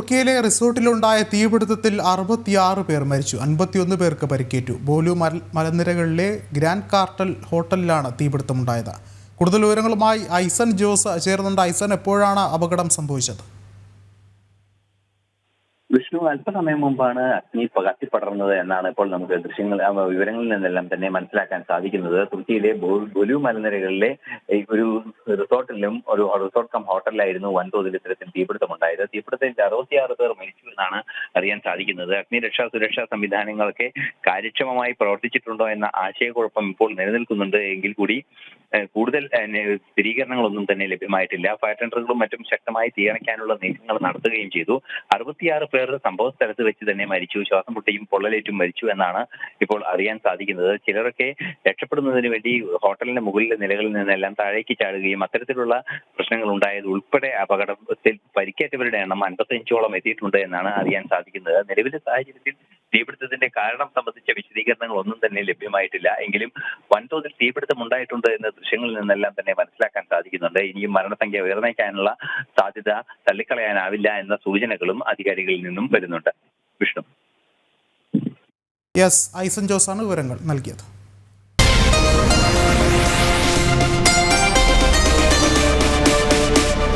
തുർക്കിയിലെ റിസോർട്ടിലുണ്ടായ തീപിടുത്തത്തിൽ അറുപത്തിയാറ് പേർ മരിച്ചു. അൻപത്തിയൊന്ന് പേർക്ക് പരിക്കേറ്റു. ബോലു മല മലനിരകളിലെ ഗ്രാൻഡ് കാർട്ടൽ ഹോട്ടലിലാണ് തീപിടുത്തമുണ്ടായത്. കൂടുതൽ വിവരങ്ങളുമായി ഐസൻ ജോസ് ചേർന്നുണ്ട് ഐസൻ എപ്പോഴാണ് അപകടം സംഭവിച്ചത്? വിഷ്ണു അല്പസമയം മുമ്പാണ് അഗ്നി കത്തിപ്പടർന്നത് എന്നാണ് ഇപ്പോൾ നമുക്ക് ദൃശ്യങ്ങൾ വിവരങ്ങളിൽ നിന്നെല്ലാം തന്നെ മനസ്സിലാക്കാൻ സാധിക്കുന്നത്. തുർക്കിയിലെ ബൊലു മലനിരകളിലെ ഒരു റിസോർട്ടിലും ഒരു റിസോർട്ട് കം ഹോട്ടലിലായിരുന്നു വൻതോതിൽ ഇത്തരത്തിൽ തീപിടുത്തമുണ്ടായത്. തീപിടുത്തത്തിൽ അറുപത്തിയാറ് പേർ മരിച്ചു എന്നാണ് അറിയാൻ സാധിക്കുന്നത്. അഗ്നിരക്ഷാ സുരക്ഷാ സംവിധാനങ്ങളൊക്കെ കാര്യക്ഷമമായി പ്രവർത്തിച്ചിട്ടുണ്ടോ എന്ന ആശയക്കുഴപ്പം ഇപ്പോൾ നിലനിൽക്കുന്നുണ്ട് എങ്കിൽ കൂടി കൂടുതൽ സ്ഥിരീകരണങ്ങളൊന്നും തന്നെ ലഭ്യമായിട്ടില്ല. ഫയർ ടെൻഡറുകളും മറ്റും ശക്തമായി തീയണയ്ക്കാനുള്ള നീക്കങ്ങൾ നടത്തുകയും ചെയ്തു. അറുപത്തിയാറ് പേർ സംഭവ സ്ഥലത്ത് വെച്ച് തന്നെ മരിച്ചു. ശ്വാസം മുട്ടിയും പൊള്ളലേറ്റും മരിച്ചു എന്നാണ് ഇപ്പോൾ അറിയാൻ സാധിക്കുന്നത്. ചിലരൊക്കെ രക്ഷപ്പെടുന്നതിന് വേണ്ടി ഹോട്ടലിന്റെ മുകളിലെ നിലകളിൽ നിന്നെല്ലാം താഴേക്ക് ചാടുകയും അത്തരത്തിലുള്ള പ്രശ്നങ്ങൾ ഉണ്ടായത് ഉൾപ്പെടെ അപകടത്തിൽ പരിക്കേറ്റവരുടെ എണ്ണം അൻപത്തഞ്ചോളം എത്തിയിട്ടുണ്ട് എന്നാണ് അറിയാൻ സാധിക്കുന്നത്. നിലവിലെ സാഹചര്യത്തിൽ തീപിടുത്തത്തിന്റെ കാരണം സംബന്ധിച്ച വിശദീകരണങ്ങൾ ഒന്നും തന്നെ ലഭ്യമായിട്ടില്ല. എങ്കിലും വൻതോതിൽ തീപിടുത്തം ഉണ്ടായിട്ടുണ്ട് എന്ന ദൃശ്യങ്ങളിൽ നിന്നെല്ലാം തന്നെ മനസ്സിലാക്കാൻ സാധിക്കുന്നുണ്ട്. ഇനിയും മരണസംഖ്യ ഉയർന്നേക്കാനുള്ള സാധ്യത തള്ളിക്കളയാനാവില്ല എന്ന സൂചനകളും അധികാരികളിൽ നിന്നും വരുന്നുണ്ട്. വിഷ്ണു. യെസ് ഐസൻ ജോസാണ് വിവരങ്ങൾ നൽകിയത്.